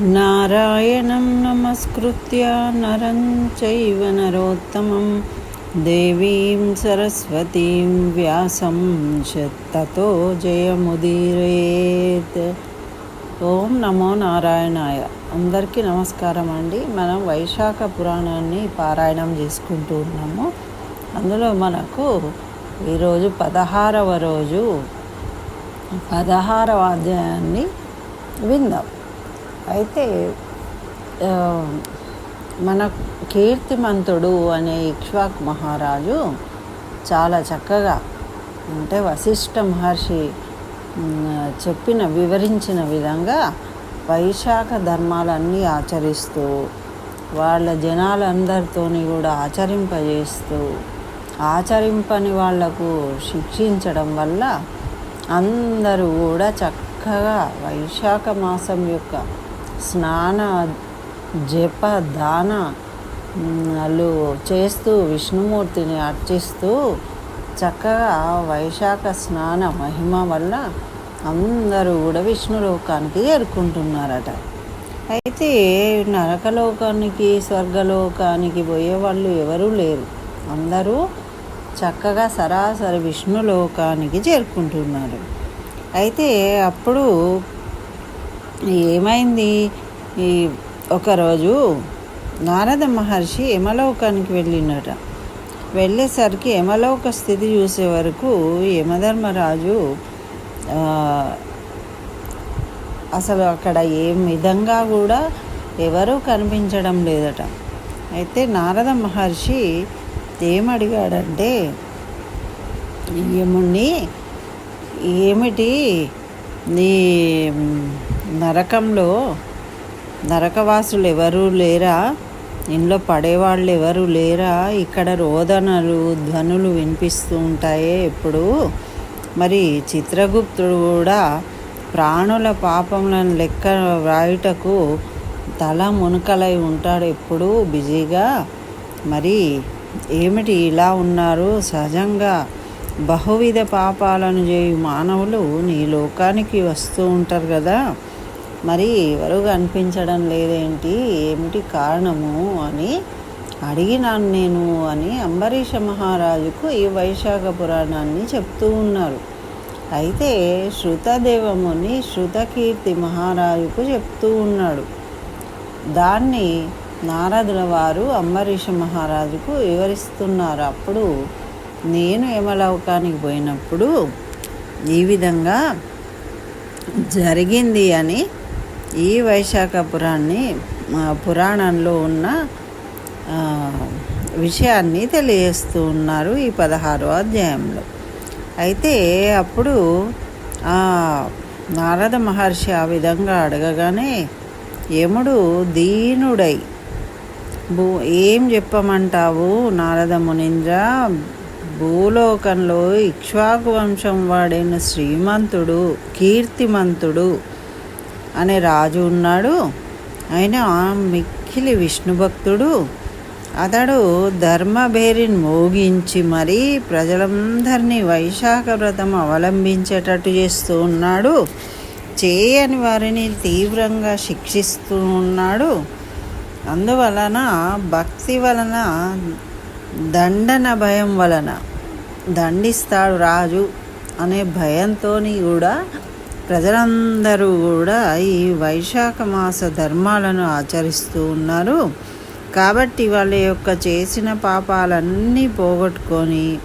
నారాయణం నమస్కృత్య నరం చైవ నరోత్తమం దేవీం సరస్వతీం వ్యాసం తతో జయముదీరేత్ ఓం నమో నారాయణాయ అందరికీ నమస్కారం అండి. మనం వైశాఖ పురాణాన్ని పారాయణం చేసుకుంటూ ఉన్నాము. అందులో మనకు ఈరోజు పదహారవ రోజు పదహారవ అధ్యాయాన్ని విందాం. అయితే మన కీర్తిమంతుడు అనే ఇక్ష్వాక్ మహారాజు చాలా చక్కగా అంటే వశిష్ఠ మహర్షి చెప్పిన వివరించిన విధంగా వైశాఖ ధర్మాలన్నీ ఆచరిస్తూ వాళ్ళ జనాలందరితోని కూడా ఆచరింపజేస్తూ ఆచరింపని వాళ్ళకు శిక్షించడం వల్ల అందరూ కూడా చక్కగా వైశాఖ మాసం యొక్క స్నాన జప దాన వాళ్ళు చేస్తూ విష్ణుమూర్తిని అర్చిస్తూ చక్కగా వైశాఖ స్నాన మహిమ వల్ల అందరూ కూడా విష్ణులోకానికి చేరుకుంటున్నారట. అయితే నరకలోకానికి స్వర్గలోకానికి పోయే వాళ్ళు ఎవరూ లేరు. అందరూ చక్కగా సరాసరి విష్ణులోకానికి చేరుకుంటున్నారు. అయితే అప్పుడు ఏమైంది? ఈ ఒకరోజు నారద మహర్షి యమలోకానికి వెళ్ళినట వెళ్ళేసరికి యమలోక స్థితి చూసే వరకు యమధర్మరాజు అసలు అక్కడ ఏ విధంగా కూడా ఎవరూ కనిపించడం లేదట. అయితే నారద మహర్షి ఏమడిగాడంటే యముణ్ణి ఏమిటి నీ నరకంలో నరకవాసులు ఎవరూ లేరా? ఇంట్లో పడేవాళ్ళు ఎవరు లేరా? ఇక్కడ రోదనలు ధ్వనులు వినిపిస్తూ ఉంటాయే ఎప్పుడు? మరి చిత్రగుప్తుడు కూడా ప్రాణుల పాపములను లెక్క వ్రాయుటకు తల మునకలై ఉంటాడు ఎప్పుడు? బిజీగా? మరి ఏమిటి ఇలా ఉన్నారు? సహజంగా బహువిధ పాపాలను చేయు మానవులు నీ లోకానికి వస్తూ ఉంటారు కదా. మరి ఎవరు కనిపించడం లేదేంటి? ఏమిటి కారణము అని అడిగినాను నేను అని అంబరీష మహారాజుకు ఈ వైశాఖ పురాణాన్ని చెప్తూ ఉన్నారు. అయితే శృతదేవముని శృతకీర్తి మహారాజుకు చెప్తూ ఉన్నాడు. దాన్ని నారదుల వారు అంబరీష మహారాజుకు వివరిస్తున్నారు. అప్పుడు నేను యమలోకానికి పోయినప్పుడు ఈ విధంగా జరిగింది అని ఈ వైశాఖ పురాణాన్ని పురాణంలో ఉన్న విషయాన్ని తెలియజేస్తూ ఉన్నారు ఈ పదహారో అధ్యాయంలో. అయితే అప్పుడు నారద మహర్షి ఆ విధంగా అడగగానే యముడు దీనుడై భూ ఏం చెప్పమంటావు నారద మునింద్ర? భూలోకంలో ఇక్ష్వాకు వంశం వాడైన శ్రీమంతుడు కీర్తిమంతుడు అనే రాజు ఉన్నాడు. ఆయన మిక్కిలి విష్ణు భక్తుడు అతడు ధర్మభేరిని మోగించి మరీ ప్రజలందరినీ వైశాఖ వ్రతం అవలంబించేటట్టు చేస్తూ ఉన్నాడు. చేయని వారిని తీవ్రంగా శిక్షిస్తూ ఉన్నాడు. అందువలన భక్తి వలన దండన భయం వలన దండిస్తాడు రాజు అనే భయంతో కూడా ప్రజలందరూ కూడా ఈ వైశాఖ మాస ధర్మాలను ఆచరిస్తూ ఉన్నారు. కాబట్టి వాళ్ళ యొక్క చేసిన పాపాలన్నీ పోగొట్టుకొని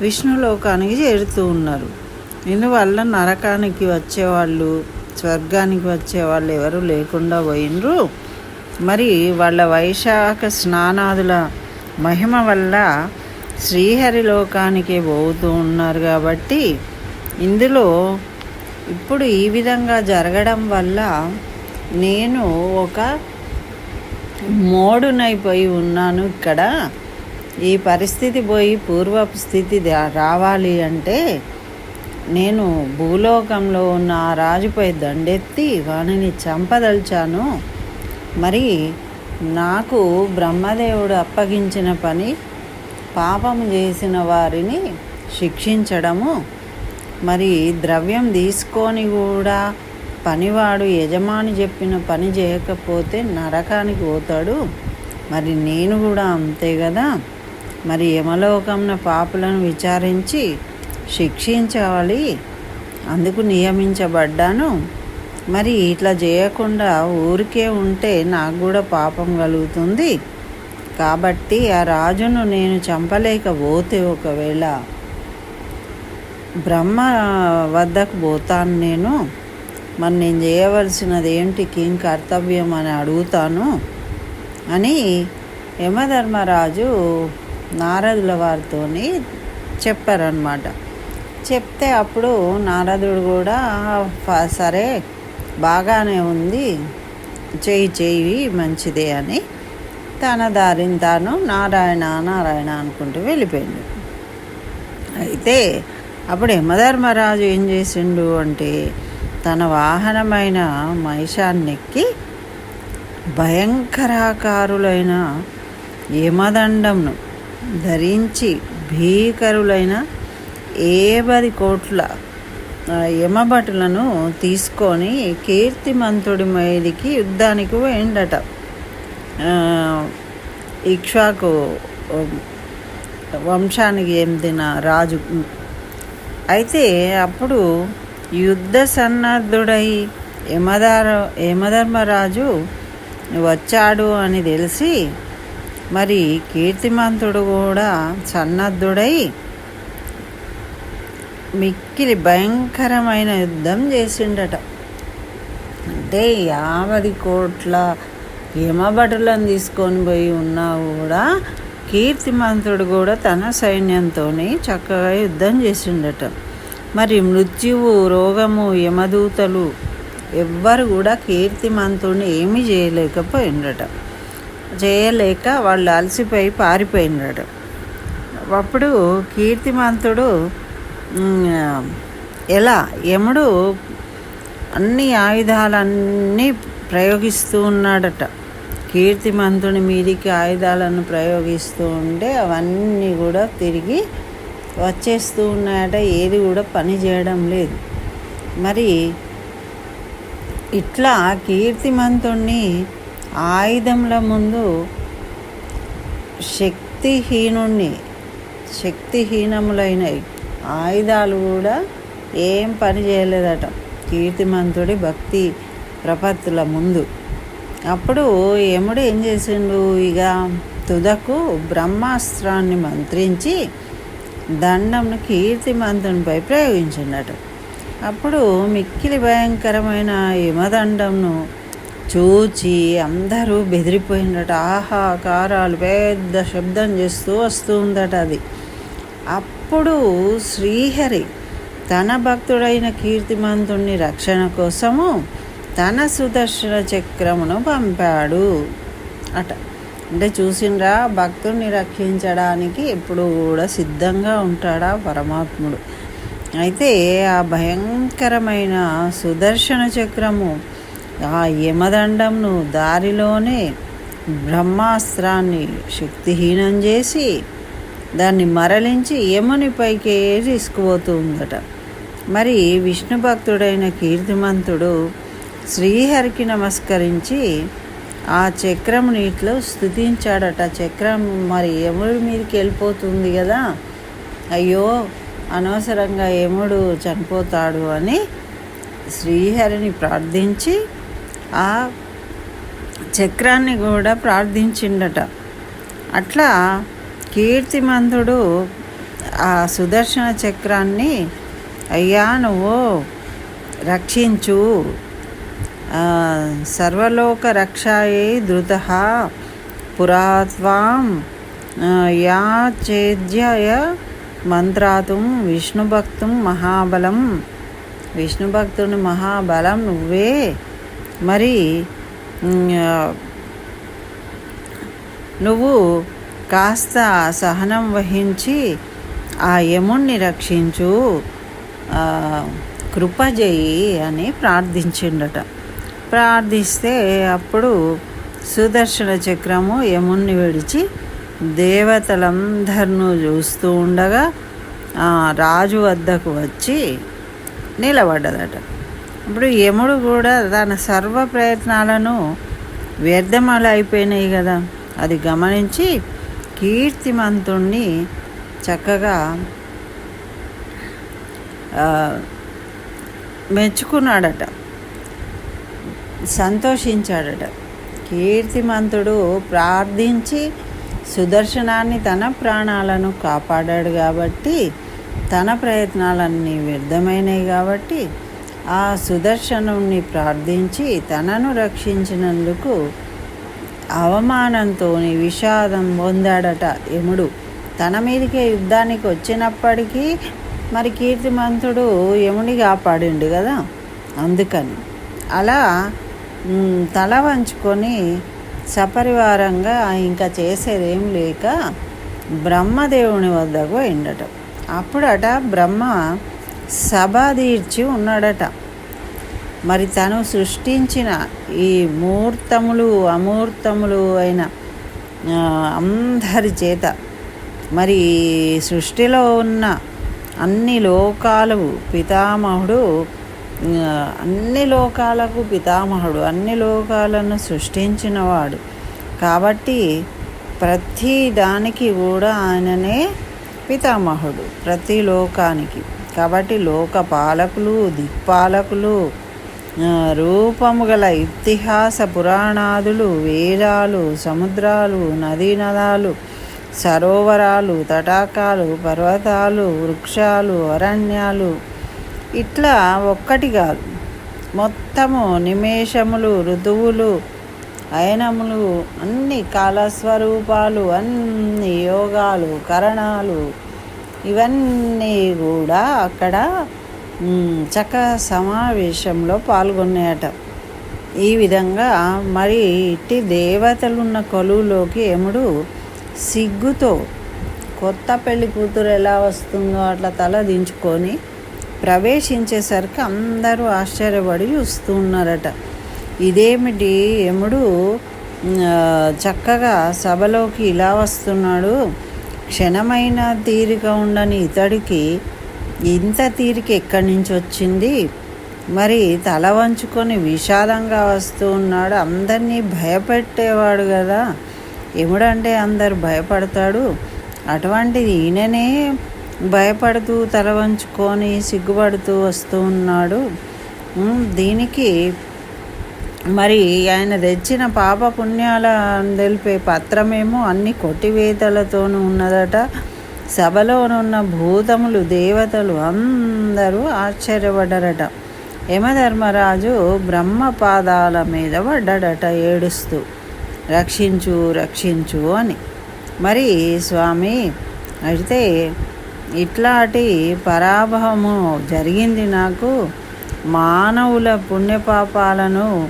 విష్ణులోకానికి చేరుతూ ఉన్నారు. ఇందువల్ల నరకానికి వచ్చేవాళ్ళు స్వర్గానికి వచ్చేవాళ్ళు ఎవరు లేకుండా పోయినరు మరి వాళ్ళ వైశాఖ స్నానాదుల మహిమ వల్ల శ్రీహరి లోకానికి పోతూ ఉన్నారు కాబట్టి ఇందులో ఇప్పుడు ఈ విధంగా జరగడం వల్ల నేను ఒక మోడునైపోయి ఉన్నాను ఇక్కడ. ఈ పరిస్థితి పోయి పూర్వపు స్థితి రావాలి అంటే నేను భూలోకంలో ఉన్న ఆ రాజుపై దండెత్తి వానిని చంపదలిచాను. మరి నాకు బ్రహ్మదేవుడు అప్పగించిన పని పాపం చేసిన వారిని శిక్షించడము. మరి ద్రవ్యం తీసుకొని కూడా పనివాడు యజమాని చెప్పిన పని చేయకపోతే నరకానికి పోతాడు. మరి నేను కూడా అంతే కదా. మరి యమలోకంన పాపులను విచారించి శిక్షించాలి. అందుకు నియమించబడ్డాను. మరి ఇట్లా చేయకుండా ఊరికే ఉంటే నాకు కూడా పాపం కలుగుతుంది. కాబట్టి ఆ రాజును నేను చంపలేకపోతే ఒకవేళ బ్రహ్మ వద్దకు పోతాను నేను. మరి నేను చేయవలసినది ఏంటి? కిం కర్తవ్యం అని అడుగుతాను అని యమధర్మరాజు నారదుల వారితో చెప్పారనమాట చెప్తే అప్పుడు నారదుడు కూడా "ఫ- సరే బాగానే ఉంది. చేయి చెయ్యి మంచిదే అని తన దారిని తాను నారాయణ నారాయణ అనుకుంటూ వెళ్ళిపోయింది. అయితే అప్పుడు యమధర్మరాజు ఏం చేసిండు అంటే తన వాహనమైన మహిషాన్నెక్కి భయంకరాకారులైన యమదండంను ధరించి భీకరులైన ఏబది కోట్ల యమభటులను తీసుకొని కీర్తిమంతుడి మైలికి యుద్ధానికి పోయిండట. ఇక్ష్వాకు వంశానికి చెందిన రాజు. అయితే అప్పుడు యుద్ధ సన్నద్ధుడై యమధార యమధర్మరాజు వచ్చాడు అని తెలిసి మరి కీర్తిమంతుడు కూడా సన్నద్ధుడై మిక్కిలి భయంకరమైన యుద్ధం చేసిండట. అంటే యాభై కోట్ల యమభటులను తీసుకొని పోయి ఉన్నా కూడా కీర్తిమంతుడు కూడా తన సైన్యంతో చక్కగా యుద్ధం చేసిండట. మరి మృత్యువు రోగము యమదూతలు ఎవ్వరు కూడా కీర్తిమంతుడిని ఏమీ చేయలేకపోయిండట. చేయలేక వాళ్ళు అలసిపోయి పారిపోయిండట. అప్పుడు కీర్తిమంతుడు ఎలా? యముడు అన్ని ఆయుధాలన్నీ ప్రయోగిస్తూ ఉన్నాడట. కీర్తిమంతుని మీదికి ఆయుధాలను ప్రయోగిస్తూ ఉంటే అవన్నీ కూడా తిరిగి వచ్చేస్తూ ఉన్నాయట. ఏది కూడా పని చేయడం లేదు. మరి ఇట్లా కీర్తిమంతుణ్ణి ఆయుధంల ముందు శక్తిహీనుణ్ణి శక్తిహీనములైన ఆయుధాలు కూడా ఏం పని చేయలేదట. కీర్తిమంతుడి భక్తి ప్రపత్తుల ముందు. అప్పుడు యముడు ఏం చేసిండు? ఇక తుదకు బ్రహ్మాస్త్రాన్ని మంత్రించి దండంను కీర్తిమంతునిపై ప్రయోగించిండట. అప్పుడు మిక్కిలి భయంకరమైన యమదండంను చూచి అందరూ బెదిరిపోయిందట ఆహాకారాలు పెద్ద శబ్దం చేస్తూ వస్తూ ఉందట అది. అప్పుడు శ్రీహరి తన భక్తుడైన కీర్తిమంతుణ్ణి రక్షణ కోసము తన సుదర్శన చక్రమును పంపాడు. అట. అంటే చూసిండ్రా భక్తుడిని రక్షించడానికి ఎప్పుడు కూడా సిద్ధంగా ఉంటాడా పరమాత్ముడు. అయితే ఆ భయంకరమైన సుదర్శన చక్రము ఆ యమదండంను దారిలోనే బ్రహ్మాస్త్రాన్ని శక్తిహీనం చేసి దాన్ని మరలించి యమునిపైకే తీసుకుపోతూ ఉందట. మరి విష్ణు భక్తుడైన కీర్తిమంతుడు శ్రీహరికి నమస్కరించి ఆ చక్రం నీటిలో స్థుతించాడట. చక్రం మరి యముడి మీదకి వెళ్ళిపోతుంది కదా. అయ్యో అనవసరంగా యముడు చనిపోతాడు అని శ్రీహరిని ప్రార్థించి ఆ చక్రాన్ని కూడా ప్రార్థించిండట. అట్లా కీర్తిమంతుడు ఆ సుదర్శన చక్రాన్ని అయ్యా నువ్వు రక్షించు. సర్వలోక రక్షాయే ధృత పురాత్వాం యా చేద్యయ మంత్రాతుం విష్ణుభక్తుం మహాబలం. విష్ణుభక్తుని మహాబలం నువ్వే. మరి నువ్వు కాస్త సహనం వహించి ఆ యముణ్ణి రక్షించు కృపజయి అని ప్రార్థించిండట. ప్రార్థిస్తే అప్పుడు సుదర్శన చక్రము యముణ్ణి విడిచి దేవతలందరినూ చూస్తూ ఉండగా ఆ రాజు వద్దకు వచ్చి నిలబడ్డదట. ఇప్పుడు యముడు కూడా తన సర్వ ప్రయత్నాలను వ్యర్థమలైపోయినాయి అయిపోయినాయి కదా. అది గమనించి కీర్తిమంతుణ్ణి చక్కగా మెచ్చుకున్నాడట. సంతోషించాడట. కీర్తిమంతుడు ప్రార్థించి సుదర్శనాన్ని తన ప్రాణాలను కాపాడాడు కాబట్టి తన ప్రయత్నాలన్నీ వ్యర్థమైనవి కాబట్టి ఆ సుదర్శనుణ్ణి ప్రార్థించి తనను రక్షించినందుకు అవమానంతో విషాదం పొందాడట యముడు. తన మీదకే యుద్ధానికి వచ్చినప్పటికీ మరి కీర్తిమంతుడు యముని కాపాడిండు కదా? అందుకని. అలా తల వంచుకొని సపరివారంగా ఇంకా చేసేదేం లేక బ్రహ్మదేవుని వద్దకు పోయిండట. అప్పుడట బ్రహ్మ సభ తీర్చి ఉన్నాడట. మరి తను సృష్టించిన ఈ మూర్తములు అమూర్తములు అయిన అందరి చేత మరి సృష్టిలో ఉన్న అన్ని లోకాలు పితామహుడు అన్ని లోకాలకు పితామహుడు అన్ని లోకాలను సృష్టించినవాడు కాబట్టి ప్రతి దానికి కూడా ఆయననే పితామహుడు ప్రతి లోకానికి. కాబట్టి లోక పాలకులు దిక్పాలకులు రూపము గల ఇతిహాస పురాణాదులు వేదాలు సముద్రాలు నదీ నదాలు సరోవరాలు తటాకాలు పర్వతాలు వృక్షాలు అరణ్యాలు. ఇట్లా ఒక్కటి కాదు. మొత్తము నిమేషములు ఋతువులు అయనములు అన్ని కాలస్వరూపాలు అన్ని యోగాలు కరణాలు ఇవన్నీ కూడా అక్కడ చక్క సమావేశంలో పాల్గొన్నాయట. ఈ విధంగా మరి ఇట్టి దేవతలున్న కొలువులోకి యముడు సిగ్గుతో కొత్త పెళ్ళి కూతురు ఎలా వస్తుందో అట్లా తల దించుకొని ప్రవేశించేసరికి అందరూ ఆశ్చర్యపడి చూస్తూ ఉన్నారట. ఇదేమిటి? యముడు చక్కగా సభలోకి ఇలా వస్తున్నాడు. క్షణమైన తీరిక ఉండని ఇతడికి ఇంత తీరిక ఎక్కడి నుంచి వచ్చింది? మరి తల వంచుకొని విషాదంగా వస్తూ ఉన్నాడు. అందరినీ భయపెట్టేవాడు కదా ఎముడంటే అందరు భయపడతాడు. అటువంటిది ఈయననే భయపడుతూ తల వంచుకొని సిగ్గుపడుతూ వస్తూ ఉన్నాడు. దీనికి మరి ఆయన తెచ్చిన పాప పుణ్యాల తెలిపే పత్రమేమో అన్ని కొట్టివేతలతోనూ ఉన్నదట. సభలోనున్న భూతములు దేవతలు అందరూ ఆశ్చర్యపడ్డరట యమధర్మరాజు బ్రహ్మ పాదాల మీద పడ్డడట ఏడుస్తూ. రక్షించు రక్షించు అని. మరి స్వామి అయితే ఇట్లాంటి పరాభవము జరిగింది నాకు. మానవుల పుణ్యపాపాలను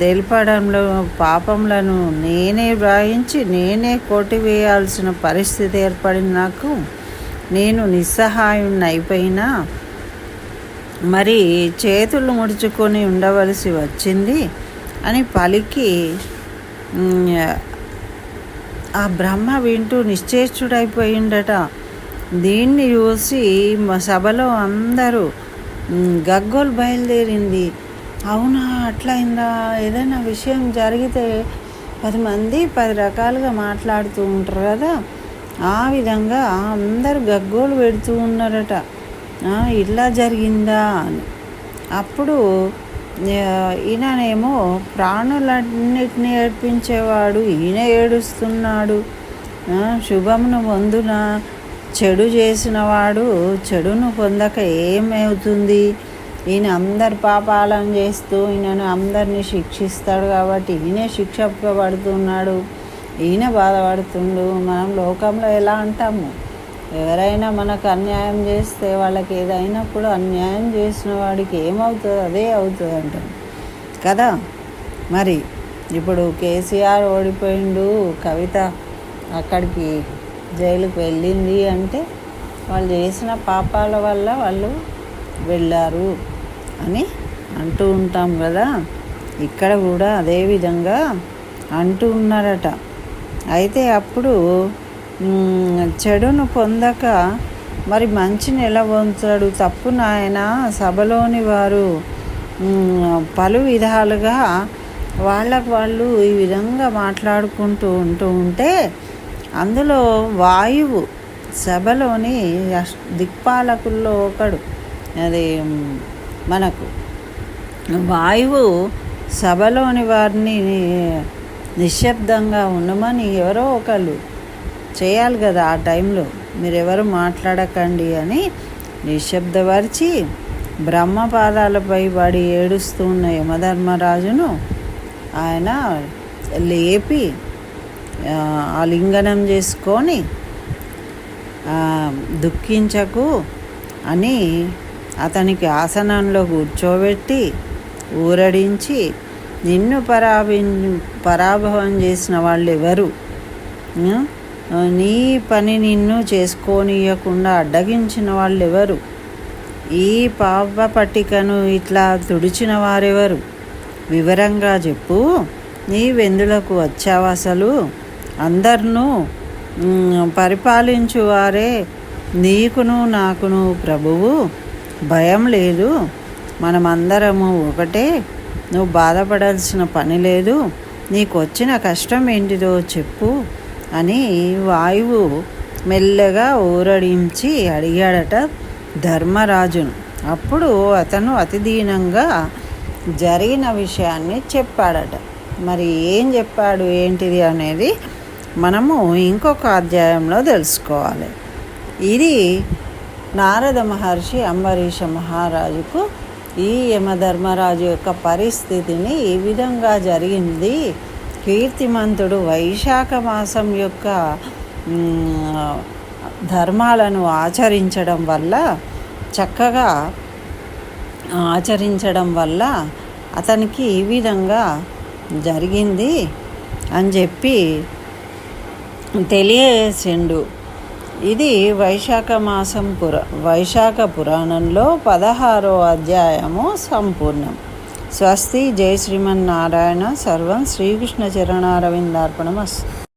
దేల్పడంలో పాపములను నేనే వ్రాయించి నేనే కొట్టివేయాల్సిన పరిస్థితి ఏర్పడింది నాకు. నేను నిస్సహాయం అయిపోయినా మరి చేతులు ముడుచుకొని ఉండవలసి వచ్చింది అని పలికి ఆ బ్రహ్మ వింటూ నిశ్చేష్టుడైపోయిండట. దీన్ని చూసి మా సభలో అందరూ గగ్గోలు బయలుదేరింది. అవునా అట్లయిందా? ఏదైనా విషయం జరిగితే పది మంది పది రకాలుగా మాట్లాడుతూ ఉంటారు కదా. ఆ విధంగా అందరు గగ్గోలు పెడుతూ ఉన్నారట. ఇలా జరిగిందా అని. అప్పుడు ఈయననేమో ప్రాణులన్నిటిని ఏడ్పించేవాడు. ఈయన ఏడుస్తున్నాడు. శుభమును పొందున చెడు చేసినవాడు చెడును పొందక ఏమవుతుంది? ఈయన అందరి పాపాలను చేస్తూ ఈయనను అందరినీ శిక్షిస్తాడు కాబట్టి ఈయనే శిక్షపడుతున్నాడు ఈయన బాధపడుతుండు. మనం లోకంలో ఎలా అంటాము ఎవరైనా మనకు అన్యాయం చేస్తే వాళ్ళకి ఏదైనప్పుడు అన్యాయం చేసిన వాడికి ఏమవుతుందో? అదే అవుతుంది అంటాం కదా? మరి ఇప్పుడు కేసీఆర్ ఓడిపోయిండు. కవిత అక్కడికి జైలుకి వెళ్ళింది అంటే వాళ్ళు చేసిన పాపాల వల్ల వాళ్ళు వెళ్ళారు. అని అంటూ ఉంటాం కదా. ఇక్కడ కూడా అదే విధంగా అంటూ ఉన్నారట. అయితే అప్పుడు చెడును పొందక మరి మంచిని ఎలా పొందుతాడు? తప్పు నాయన సభలోని వారు పలు విధాలుగా వాళ్ళకు వాళ్ళు ఈ విధంగా మాట్లాడుకుంటూ ఉంటూ ఉంటే అందులో వాయువు సభలోని అష్- దిక్పాలకుల్లో ఒకడు అది మనకు. వాయువు సభలోని వారిని నిశ్శబ్దంగా ఉండమని ఎవరో ఒకళ్ళు చేయాలి కదా ఆ టైంలో. మీరెవరు మాట్లాడకండి అని నిశ్శబ్దపరిచి బ్రహ్మపాదాలపై పడి ఏడుస్తూ ఉన్న యమధర్మరాజును ఆయన లేపి ఆ, ఆలింగనం చేసుకొని దుఃఖించకు అని అతనికి ఆసనంలో కూర్చోబెట్టి ఊరడించి నిన్ను పరాభి పరాభవం చేసిన వాళ్ళు ఎవరు నీ పని నిన్ను చేసుకోనియకుండా అడ్డగించిన వాళ్ళు ఎవరు ఈ పాప పట్టికను ఇట్లా తుడిచిన వారెవరు? వివరంగా చెప్పు. నీ వెందులకు వచ్చావు అసలు? అందరినూ పరిపాలించువారే నీకును నాకును ప్రభువు. భయం లేదు. మనమందరము ఒకటే. నువ్వు బాధపడాల్సిన పని లేదు. నీకు వచ్చిన కష్టం ఏంటిదో చెప్పు అని వాయువు మెల్లగా ఊరడించి అడిగాడట ధర్మరాజును. అప్పుడు అతను అతి దీనంగా జరిగిన విషయాన్ని చెప్పాడట. మరి ఏం చెప్పాడు ఏంటిది అనేది మనము ఇంకొక అధ్యాయంలో తెలుసుకోవాలి. ఇది నారద మహర్షి అంబరీష మహారాజుకు ఈ యమధర్మరాజు యొక్క పరిస్థితిని ఈ విధంగా జరిగింది. కీర్తిమంతుడు వైశాఖ మాసం యొక్క ధర్మాలను ఆచరించడం వల్ల చక్కగా ఆచరించడం వల్ల అతనికి ఈ విధంగా జరిగింది అని చెప్పి తెలియజేసిండు. ఇది వైశాఖ మాసం పుర వైశాఖ పురాణంలో పదహారో అధ్యాయము సంపూర్ణం. స్వస్తి జై శ్రీమన్నారాయణ సర్వం శ్రీకృష్ణ చరణారవిందార్పణమస్తు